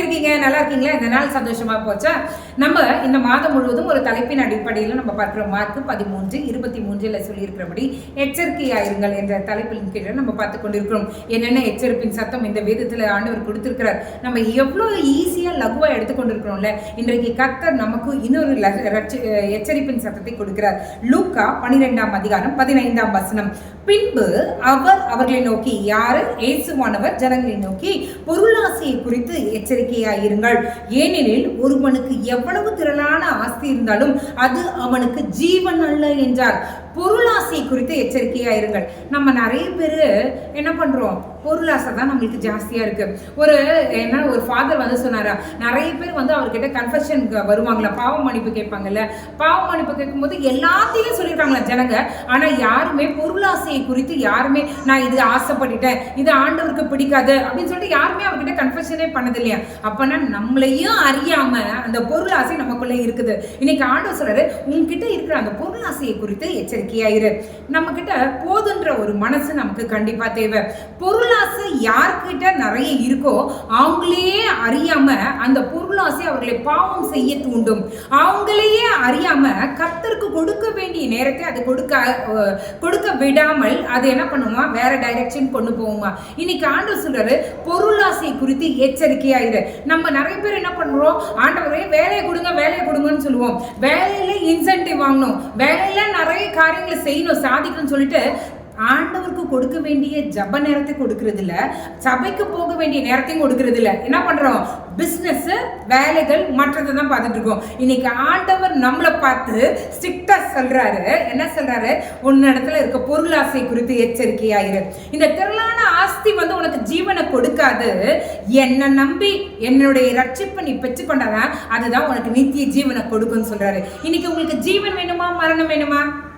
இருக்கீங்க நல்லா இருக்கீங்களா? இந்த நாள் சந்தோஷமா போச்சா? நம்ம இந்த மாதம் முழுவதும் ஒரு தலைப்பின் அடிப்படையில் நம்ம பார்க்குற மார்க் பதிமூன்று இருபத்தி மூன்றில் சொல்லியிருக்கிறபடி எச்சரிக்கையாயிருங்கள் என்ற தலைப்பின் கீழே நம்ம பார்த்து கொண்டிருக்கிறோம். என்னென்ன எச்சரிப்பின் சத்தம் இந்த வேதத்தில் ஆண்டவர் கொடுத்திருக்கிறார். நம்ம எவ்வளோ ஈஸியாக லகுவாக எடுத்துக்கொண்டிருக்கிறோம்ல. இன்றைக்கு கர்த்தர் நமக்கு இன்னொரு எச்சரிப்பின் சத்தத்தை கொடுக்கிறார். லூக்கா பனிரெண்டாம் அதிகாரம் பதினைந்தாம் வசனம். பின்பு அவர் அவர்களை நோக்கி யாரு? இயேசுவானவர் ஜனங்களை நோக்கி பொருளாசையை குறித்து எச்சரிக்கை எச்சரிக்கையாயிருங்கள் ஏனெனில் ஒருவனுக்கு எவ்வளவு திரளான ஆஸ்தி இருந்தாலும் அது அவனுக்கு ஜீவன் அல்ல என்றார். பொருளாசை குறித்து எச்சரிக்கையாயிருங்கள் நம்ம நிறைய பேர் என்ன பண்ணுறோம் பொருளாசை தான் நம்மளுக்கு ஜாஸ்தியாக இருக்குது ஒரு என்ன ஒரு ஃபாதர் வந்து சொன்னாரா நிறைய பேர் வந்து அவர்கிட்ட கன்ஃபெஷன் வருவாங்களா பாவம் மன்னிப்பு கேட்பாங்கல்ல. பாவம் மன்னிப்பு கேட்கும்போது எல்லாத்தையும் சொல்லியிருக்காங்களா ஜனங்க. ஆனால் யாருமே பொருளாசையை குறித்து யாருமே நான் இது ஆசைப்பட்டுட்டேன் இது ஆண்டவருக்கு பிடிக்காது அப்படின்னு சொல்லிட்டு யாருமே அவர்கிட்ட கன்ஃபெஷனே பண்ணது இல்லையா அப்போனா நம்மளையும் அறியாமல் அந்த பொருளாசை நமக்குள்ளே இருக்குது. இன்னைக்கு ஆண்டவர் சொல்கிறாரு உங்ககிட்ட இருக்கிற அந்த பொருளாசையை குறித்து எச்சரிக்கை எச்சரிக்கையாயிரு நம்ம கிட்ட போதுன்ற ஒரு மனசு நமக்கு கண்டிப்பா தேவை. பொருளாசை யார்கிட்ட நிறைய இருக்கோ அவங்களே அறியாம அந்த பொருளாசை அவர்களை பாவம் செய்ய தூண்டும். அவங்களையே அறியாம கத்தர் நேரத்தை அது கொடுக்க கொடுக்க விடாமல் அது என்ன பண்ணுமா? வேற டைரக்ஷன் கொண்டு போகுமா? இன்னைக்கு ஆண்டவர் சொல்றாரு பொருளாசை குறித்து எச்சரிக்கையாயிரு. நம்ம நிறைய பேர் என்ன பண்றோம்? ஆண்டவரே வேலையை கொடுங்க வேலையை கொடுங்கன்னு சொல்லுவோம். வேலையில இன்சென்டிவ் வாங்கணும். வேலையில நிறைய காரியங்களை செய்யணும் சாதிக்கணும்னு சொல்லிட்டு ஆண்டவருக்கு கொடுக்க வேண்டிய ஜப நேரத்தை கொடுக்கறது இல்ல சபைக்கு போக வேண்டிய நேரத்தையும் கொடுக்கறது இல்ல என்ன பண்றோம்? பிஸ்னஸ் வேலைகள் மற்றதை தான் பார்த்துட்டு இருக்கோம். இன்னைக்கு ஆண்டவர் நம்மளை பார்த்து ஸ்ட்ரிக்டா சொல்றாரு. என்ன சொல்றாரு? உன்னிடத்துல இருக்க பொருளாசை குறித்து எச்சரிக்கையாயிரு. இந்த திரளான ஆஸ்தி வந்து உனக்கு ஜீவனை கொடுக்காது. என்னை நம்பி என்னுடைய ரட்சிப்பை நீ பெற்று பெற்றுக்கொண்டாதான் அதுதான் உனக்கு நித்திய ஜீவனை கொடுக்கும்னு சொல்றாரு. இன்னைக்கு உங்களுக்கு ஜீவன் வேணுமா? மரணம் வேணுமா?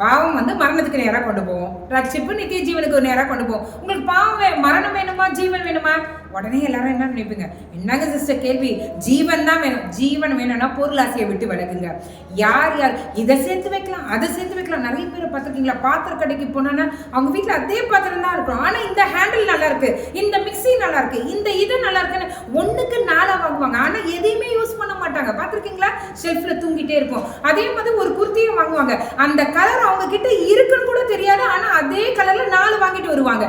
பாவம் வந்து மரணத்துக்கு நேராக கொண்டு போவோம். ரட்சிப்பு நித்திய ஜீவனுக்கு நேராக கொண்டு போவோம். உங்களுக்கு பாவம் மரணம் வேணுமா? ஜீவன் வேணுமா? உடனே எல்லாரும் என்ன நினைப்பீங்க? என்னங்க சிஸ்டர் கேள்வி? ஜீவன் தான் வேணும். ஜீவன் வேணும்னா பொருளாசையை விட்டு விலகுங்க. யார் யார்? இதை சேர்த்து வைக்கலாம் அதை சேர்த்து வைக்கலாம். நிறைய பேர் பார்த்துருக்கீங்களா? பாத்திர கடைக்கு போனோன்னா அவங்க வீட்டில் அதே பாத்திரம் தான் இருக்கும். ஆனால் இந்த ஹேண்டில் நல்லா இருக்கு. இந்த மிக்ஸி நல்லா இருக்கு. இந்த இது நல்லா இருக்குன்னு ஒன்றுக்கு நாளாக வாங்குவாங்க. ஆனால் எதையுமே யூஸ் பண்ண மாட்டாங்க. பார்த்துருக்கீங்களா? ஷெல்ஃபில் தூங்கிட்டே இருக்கும் அதே மாதிரி ஒரு குர்த்தியும் வாங்குவாங்க. அந்த கலர் அவங்க கிட்ட இருக்குன்னு கூட தெரியாது. ஆனால் அதே கலரில் நாலு வாங்கிட்டு வருவாங்க.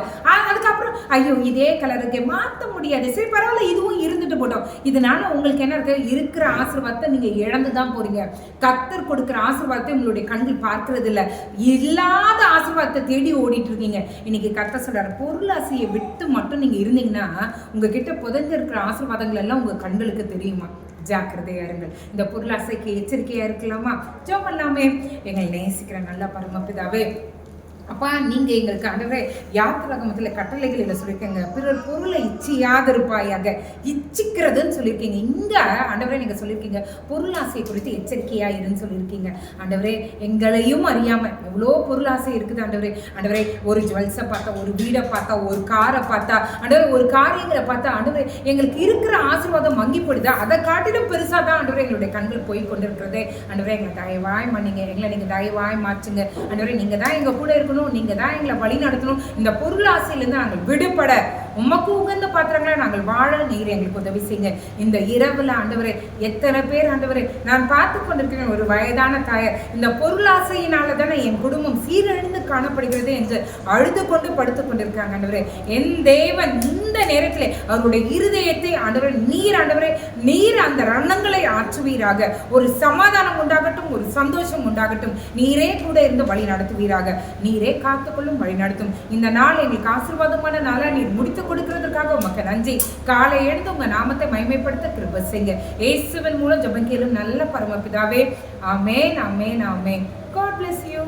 அதுக்கப்புறம் ஐயோ இதே கலருக்கு மாற்ற முடியாது. சரி பரவாயில்ல இதுவும் இருந்துட்டு போட்டோம். இதனால உங்களுக்கு என்ன இருக்கு? இருக்கிற ஆசீர்வாதத்தை நீங்க இழந்து தான் போறீங்க. கத்தர் கொடுக்கிற ஆசீர்வாதத்தை உங்களுடைய கண்கள் பார்க்கறது இல்ல இல்லாத ஆசீர்வாதத்தை தேடி ஓடிட்டு இருக்கீங்க இன்னைக்கு கத்த சொல்ற பொருளாசையை விட்டு மட்டும் நீங்க இருந்தீங்கன்னா உங்ககிட்ட புதைஞ்சு இருக்கிற ஆசீர்வாதங்கள் எல்லாம் உங்க கண்களுக்கு தெரியுமா? ஜாக்கிரதையா இருங்கள். இந்த பொருளாசைக்கு எச்சரிக்கையா இருக்கலாமா? ஜோம் பண்ணலாமே. எங்களை நேசிக்கிற நல்ல பரமப்பிதாவே அப்பா நீங்கள் எங்களுக்கு ஆண்டவரே யாத்திரகமத்தில் கட்டளைகளில் சொல்லியிருக்கீங்க பிறர் பொருளை இச்சியாதிருப்பாயாக. இச்சிக்கிறதுன்னு சொல்லியிருக்கீங்க இங்கே ஆண்டவரே நீங்கள் சொல்லியிருக்கீங்க பொருளாசை குறித்து எச்சரிக்கையாக இருன்னு சொல்லியிருக்கீங்க ஆண்டவரே எங்களையும் அறியாமல் எவ்வளோ பொருளாசை இருக்குது ஆண்டவரே. ஆண்டவரே ஒரு ஜுவல்ஸை பார்த்தா ஒரு வீடை பார்த்தா ஒரு காரை பார்த்தா ஆண்டவரே ஒரு காரியங்களை பார்த்தா ஆண்டவரே எங்களுக்கு இருக்கிற ஆசீர்வாதம் மங்கி போடுதா அதை காட்டிலும் பெருசாக தான் ஆண்டவரே எங்களுடைய கண்கள் போய் கொண்டிருக்கிறதே. ஆண்டவரே எங்களை தயவாய் மன்னிங்க. எங்களை நீங்கள் தயவாய் மாற்றுங்க. ஆண்டவரே நீங்கள் தான் எங்கள் கூட இருக்கணும். நீங்க தான் எங்களை வழி நடத்தணும். இந்த பொருளாசையிலேருந்து நாங்கள் விடுபட. உமக்கு உகந்த பாத்திரங்களை நாங்கள் வாழ நீர் எங்களுக்கு உதவி செய்யுங்க. இந்த இரவுல ஆண்டவரே எத்தனை பேர் ஆண்டவரே நான் பார்த்து கொண்டிருக்கிறேன் ஒரு வயதான தாயார். இந்த பொருளாசையினால தானே என் குடும்பம் சீரழிந்து காணப்படுகிறது என்று அழுது கொண்டு படுத்துக் கொண்டிருக்காங்க ஆண்டவரே. என் தேவன் இந்த நேரத்திலே அவருடைய இருதயத்தை ஆண்டவர் நீர் ஆண்டவரே நீர் அந்த ரணங்களை ஆற்றுவீராக. ஒரு சமாதானம் உண்டாகட்டும் ஒரு சந்தோஷம் உண்டாகட்டும். நீரே கூட இருந்து வழி நடத்துவீராக. நீரே காத்துக்கொள்ளும் வழி நடத்தும். இந்த நாள் எங்களுக்கு ஆசீர்வாதமான நாளா நீர் முடித்து கொடுக்கிறதுக்காக உமக்கு நன்றி. காலை எழுந்து உங்க நாமத்தை மைமைப்படுத்த கிருப செய்யுங்க. ஏசுவன் மூலம் ஜெபம் நல்ல பரமபிதாவே. Amen amen amen. God bless you